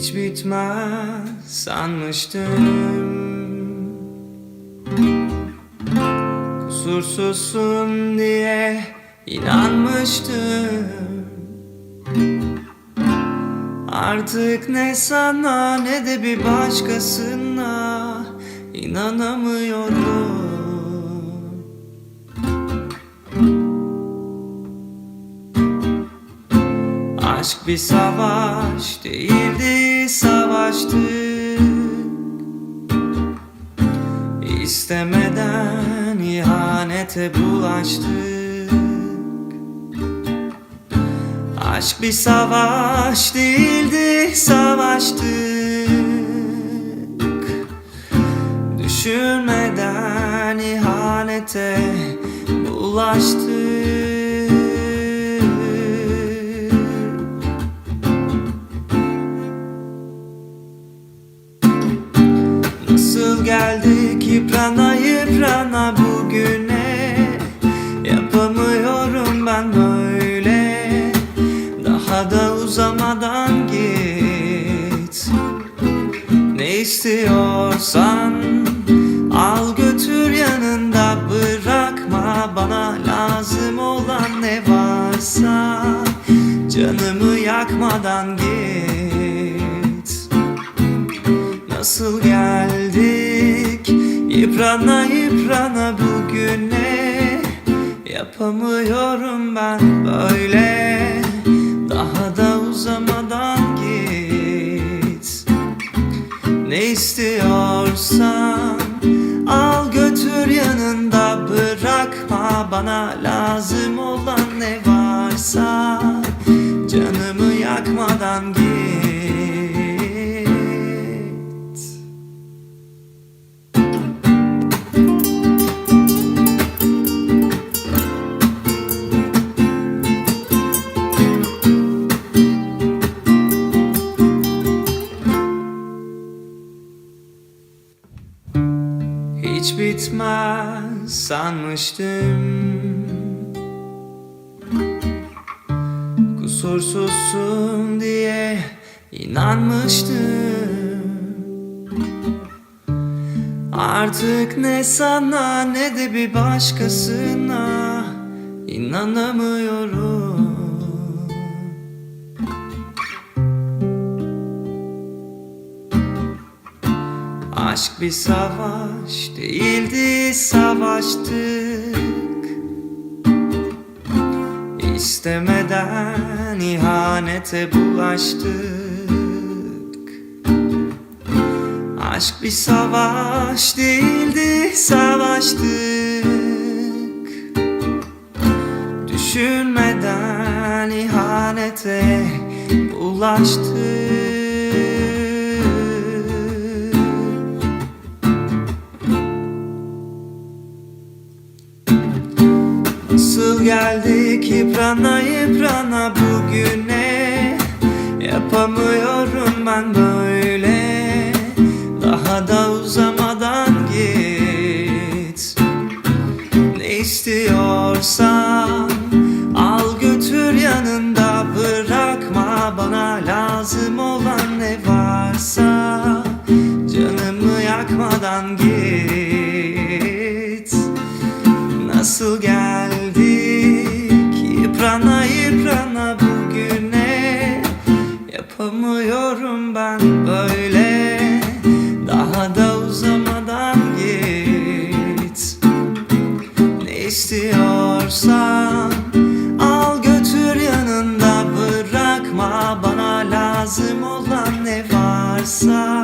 Hiç bitmez sanmıştım. Kusursuzsun diye inanmıştım. Artık ne sana ne de bir başkasına inanamıyorum Aşk bir savaş değildi savaştık İstemeden ihanete bulaştık. Aşk bir savaş değildi savaştık. Düşünmeden ihanete bulaştık yıprana yıprana bugüne. Yapamıyorum ben böyle. Daha da uzamadan git. Ne istiyorsan Al götür yanında. Bırakma Bana lazım olan ne varsa. Canımı yakmadan git. Nasıl geldik yıprana yıprana bugüne. Yapamıyorum ben böyle. Daha da uzamadan git. Ne istiyorsan Al götür yanında. Bırakma Bana lazım olan ne varsa bitmez sanmıştım. Kusursuzsun diye inanmıştım. Artık ne sana ne de bir başkasına inanamıyorum Aşk bir savaş değildi savaştık İstemeden ihanete bulaştık. Aşk bir savaş değildi savaştık. Düşünmeden ihanete bulaştık Nasıl geldik yıprana yıprana bugüne? Yapamıyorum ben böyle. Daha da uzamadan git. Ne istiyorsan Al götür yanında. Bırakma Bana lazım olan ne varsa uzamadan git. Ne istiyorsan Al götür yanında bırakma. Bana lazım olan ne varsa